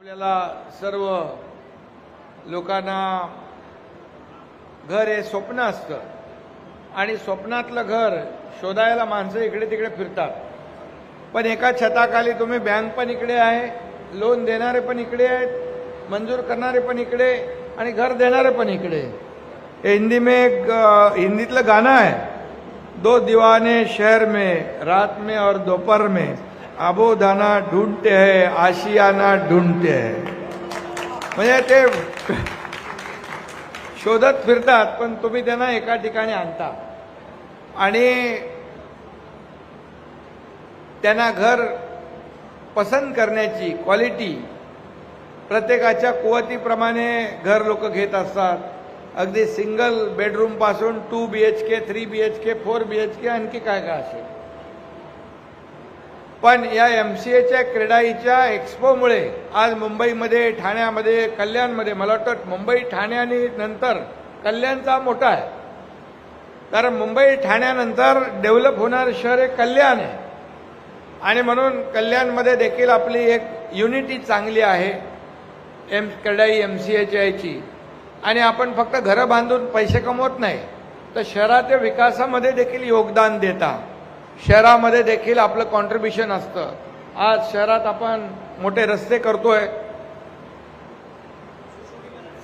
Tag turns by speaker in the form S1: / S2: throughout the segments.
S1: आपल्याला सर्व लोकांना घर हे स्वप्न असतं. आणि स्वप्नातलं घर शोधायला माणसं इकडे तिकडे फिरतात. पण एका छताखाली तुम्ही बँक पण इकडे आहे लोन देणारे पण इकडे आहेत मंजूर करणारे पण इकडे आणि घर देणारे पण इकडे. हे हिंदी में एक हिंदीतलं गाणं आहे. दो दिवाने शहर में रात में और दोपहर में. आबोधाना ढूंढते है आशियाना ढूंढते है. म्हणजे ते शोधत फिरतात पण तुम्ही त्यांना एका ठिकाणी आणता. आणि त्यांना घर पसंत करण्याची क्वालिटी प्रत्येकाच्या कुवतीप्रमाणे घर लोक घेत असतात. अगदी single बेडरूमपासून two B H K three B H K four B H K आणखी काय काय असेल? पण या एम सी एच्या क्रीडाईच्या एक्स्पोमुळे आज मुंबईमध्ये ठाण्यामध्ये कल्याणमध्ये मला वाटतं मुंबई ठाणे आणि नंतर कल्याणचा मोठा आहे. कारण मुंबई ठाण्यानंतर डेव्हलप होणारं शहर हे कल्याण आहे. आणि म्हणून कल्याणमध्ये देखील आपली एक युनिटी चांगली आहे एम क्रीडाई एम सी एच्या याची. आणि आपण फक्त घरं बांधून पैसे कमवत नाही तर शहराच्या विकासामध्ये देखील योगदान देता. शहरामध्ये देखील आपलं कॉन्ट्रीब्युशन असतं. आज शहरात आपण मोठे रस्ते करतोय.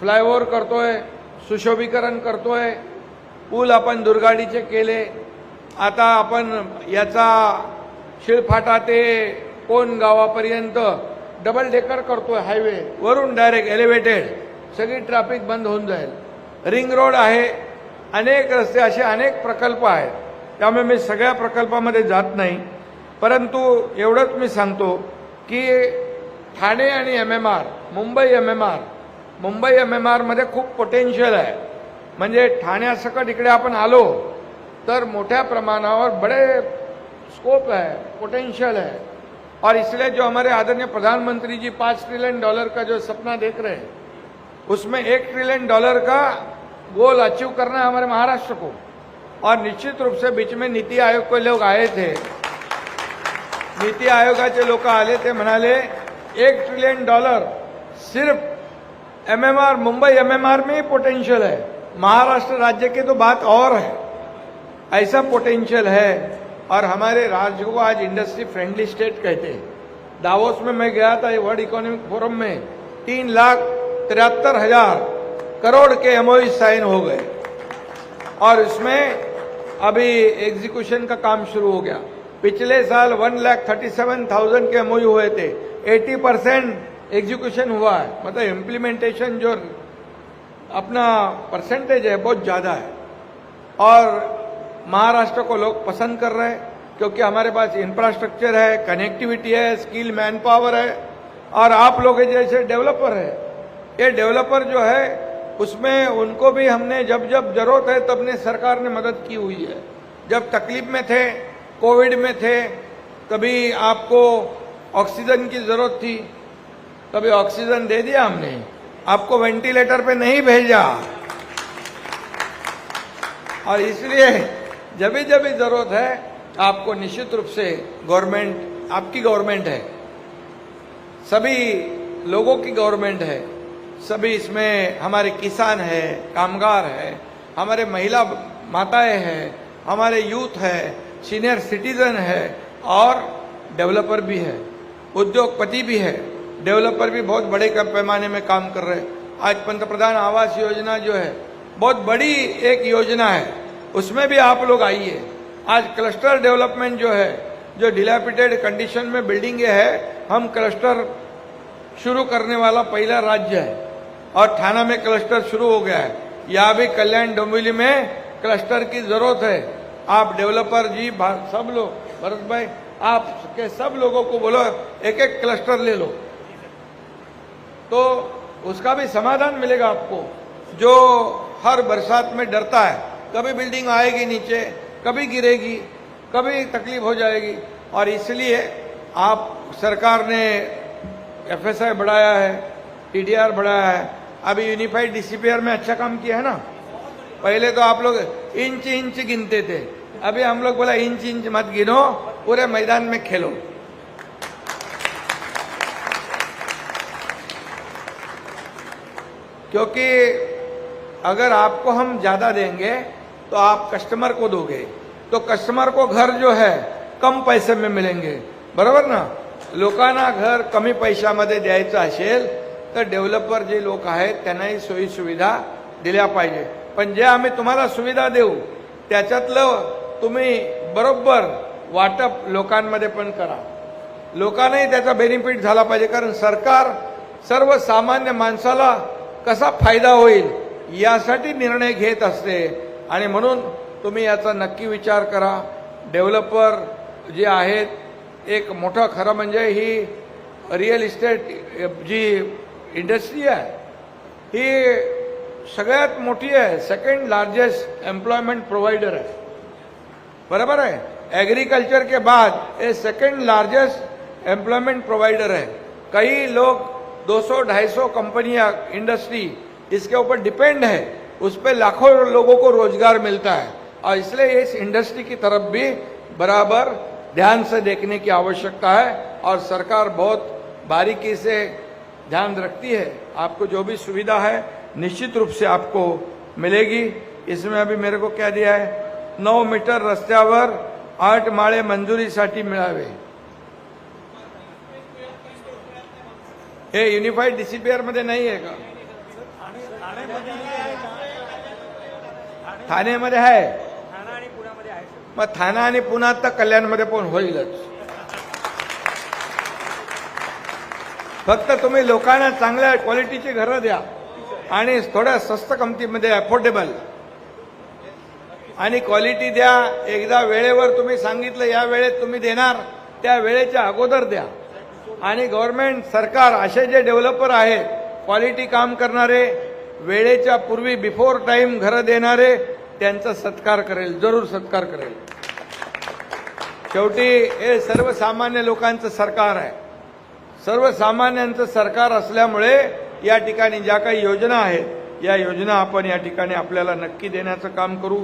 S1: फ्लायओव्हर करतोय सुशोभीकरण करतोय. पूल आपण दुर्गाडीचे केले. आता आपण याचा शिळफाटा ते कोण गावापर्यंत डबल डेकर करतोय हायवे वरून डायरेक्ट एलिव्हेटेड सगळी ट्रॅफिक बंद होऊन जाईल. रिंग रोड आहे. अनेक रस्ते असे अनेक प्रकल्प आहेत. त्यामुळे मी सगळ्या प्रकल्पामध्ये जात नाही. परंतु एवढंच मी सांगतो की ठाणे आणि M M R Mumbai M M R Mumbai M M आरमध्ये खूप पोटेन्शियल आहे. म्हणजे ठाण्यासकट इकडे आपण आलो तर मोठ्या प्रमाणावर बड़े स्कोप है पोटेंशियल है और इसलिए जो हमारे आदरणीय प्रधानमंत्री जी पाँच ट्रिलियन डॉलर का जो सपना देख रहे हैं उसमें एक ट्रिलियन डॉलर का गोल अचीव करना है हमारे महाराष्ट्र को। और निश्चित रूप से बीच में नीति आयोग के लोग आए थे। नीति आयोगाचे लोक आले ते म्हणाले, एक ट्रिलियन डॉलर सिर्फ़ एमएमआर मुंबई एमएमआर में ही पोटेंशियल है। महाराष्ट्र राज्य की तो बात और है। ऐसा पोटेंशियल है। और हमारे राज्य को आज इंडस्ट्री फ्रेंडली स्टेट कहते हैं। दावोस में मैं गया था वर्ल्ड इकोनॉमिक फोरम में तीन लाख तिहत्तर हज़ार करोड़ के एमओई साइन हो गए। और इसमें अभी एग्जीक्यूशन का काम शुरू हो गया। पिछले साल one lakh thirty seven thousand के एमओयू हुए थे। एटी परसेंट एग्जीक्यूशन हुआ है। मतलब इम्प्लीमेंटेशन जो अपना परसेंटेज है, बहुत ज़्यादा है। और महाराष्ट्र को लोग पसंद कर रहे हैं, क्योंकि हमारे पास इंफ्रास्ट्रक्चर है कनेक्टिविटी है स्किल मैन पावर है। और आप लोग जैसे डेवलपर है, ये डेवलपर जो है उसमें उनको भी हमने जब जब ज़रूरत है तब ने सरकार ने मदद की हुई है। जब तकलीफ़ में थे, कोविड में थे कभी आपको ऑक्सीजन की ज़रूरत थी कभी ऑक्सीजन दे दिया हमने। आपको वेंटिलेटर पे नहीं भेजा। और इसलिए जब भी जब भी ज़रूरत है, आपको निश्चित रूप से गवर्नमेंट, आपकी गवर्नमेंट है। सभी लोगों की गवर्नमेंट है। सभी इसमें हमारे किसान है, कामगार है, हमारे महिला माताएँ हैं, हमारे यूथ है, सीनियर सिटीजन है और डेवलपर भी है, उद्योगपति भी है, डेवलपर भी बहुत बड़े पैमाने में काम कर रहे हैं। आज पंतप्रधान आवास योजना जो है, बहुत बड़ी एक योजना है, उसमें भी आप लोग आइए। आज क्लस्टर डेवलपमेंट जो है, जो डिलेपिटेड कंडीशन में बिल्डिंगें है, हम क्लस्टर शुरू करने वाला पहला राज्य है। और थाना में क्लस्टर शुरू हो गया है। यहाँ भी कल्याण डोंबिवली में क्लस्टर की ज़रूरत है। आप डेवलपर जी सब लोग, भरत भाई आप के सब लोगों को बोलो एक एक क्लस्टर ले लो। तो उसका भी समाधान मिलेगा आपको। जो हर बरसात में डरता है, कभी बिल्डिंग आएगी नीचे, कभी गिरेगी, कभी तकलीफ़ हो जाएगी। और इसलिए आप सरकार ने एफएसआई बढ़ाया है, टीडीआर बढ़ाया है अभी यूनिफाइड डीसीपीआर में अच्छा काम किया है ना? पहले तो आप लोग इंच इंच गिनते थे। अभी हम लोग बोला इंच इंच मत गिनो, पूरे मैदान में खेलो। क्योंकि अगर आपको हम ज़्यादा देंगे तो आप कस्टमर को दोगे। तो कस्टमर को घर जो है, कम पैसे में मिलेंगे। बरोबर ना? लोकांना घर कमी पैशामध्ये द्यायचं असेल। तर डेव्हलपर जे लोक आहेत त्यांनाही सोयीसुविधा दिल्या पाहिजे. पण जे आम्ही तुम्हाला सुविधा देऊ त्याच्यातलं तुम्ही बरोबर वाटप लोकांमध्ये पण करा. लोकांनाही त्याचा बेनिफिट झाला पाहिजे कारण सरकार सर्वसामान्य माणसाला कसा फायदा होईल यासाठी निर्णय घेत असते. आणि म्हणून तुम्ही याचा नक्की विचार करा. डेव्हलपर जे आहेत एक मोठं खरं म्हणजे ही रिअल इस्टेट जी इंडस्ट्री आहे ही सगळ्यात मोठी आहे सेकंड लार्जेस्ट एम्प्लॉयमेंट प्रोवाइडर है। बराबर है? एग्रीकल्चर के बाद ये सेकंड लार्जेस्ट एम्प्लॉयमेंट प्रोवाइडर है। कई लोग 200-250 कंपनियाँ इंडस्ट्री इसके ऊपर डिपेंड है, उस पर लाखों लोगों को रोज़गार मिलता है। और इसलिए इस इंडस्ट्री की तरफ़ भी बराबर ध्यान से देखने की आवश्यकता है। और सरकार बहुत बारीकी से ध्यान रखती है आपको जो भी सुविधा है निश्चित रूप से आपको मिलेगी। इसमें अभी मेरे को क्या दिया है नऊ मीटर रस्त्यावर आठ माळे मंजुरीसाठी मिळावे हे युनिफाईड डीसीपीआर मध्ये नाही आहे का? ठाण्यामध्ये आहे मग ठाणा आणि पुण्यात तर कल्याणमध्ये पण होईलच. फक्त तुम्ही लोकांना चांगल्या क्वालिटीची घरं द्या आणि थोड्या स्वस्त किमतीमध्ये अफोर्डेबल आणि क्वालिटी द्या. एकदा वेळेवर तुम्ही सांगितलं या वेळेत तुम्ही देणार त्या वेळेच्या अगोदर द्या. आणि गव्हर्नमेंट सरकार असे जे डेव्हलपर आहेत क्वालिटी काम करणारे वेळेच्या पूर्वी बिफोर टाइम घरं देणारे त्यांचा सत्कार करेल जरूर सत्कार करेल. शेवटी हे सर्वसामान्य लोकांचं सरकार आहे. सर्वसामान्यांचं सरकार असल्यामुळे या ठिकाणी ज्या काही योजना आहेत या योजना आपण या ठिकाणी आपल्याला नक्की देण्याचं काम करू.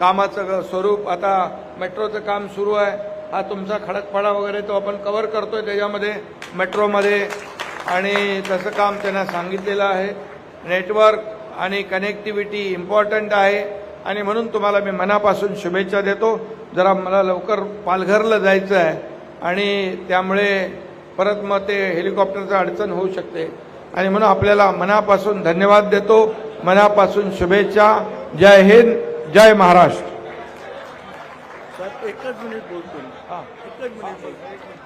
S1: कामाचं स्वरूप आता मेट्रोचं काम सुरू आहे. हा तुमचा खडकपाडा वगैरे तो आपण कव्हर करतोय त्याच्यामध्ये मेट्रोमध्ये. आणि तसं काम त्यांना सांगितलेलं आहे. नेटवर्क आणि कनेक्टिव्हिटी इम्पॉर्टंट आहे. आणि म्हणून तुम्हाला मी मनापासून शुभेच्छा देतो. जरा मला लवकर पालघरला जायचं आहे. आणि त्यामुळे परत मग ते हेलिकॉप्टरचं अडचण होऊ शकते. आणि म्हणून आपल्याला मनापासून धन्यवाद देतो. मनापासून शुभेच्छा. जय हिंद जय महाराष्ट्र.
S2: एकच मिनिट बोलतो
S1: हा.
S2: एकच मिनिट बोलतो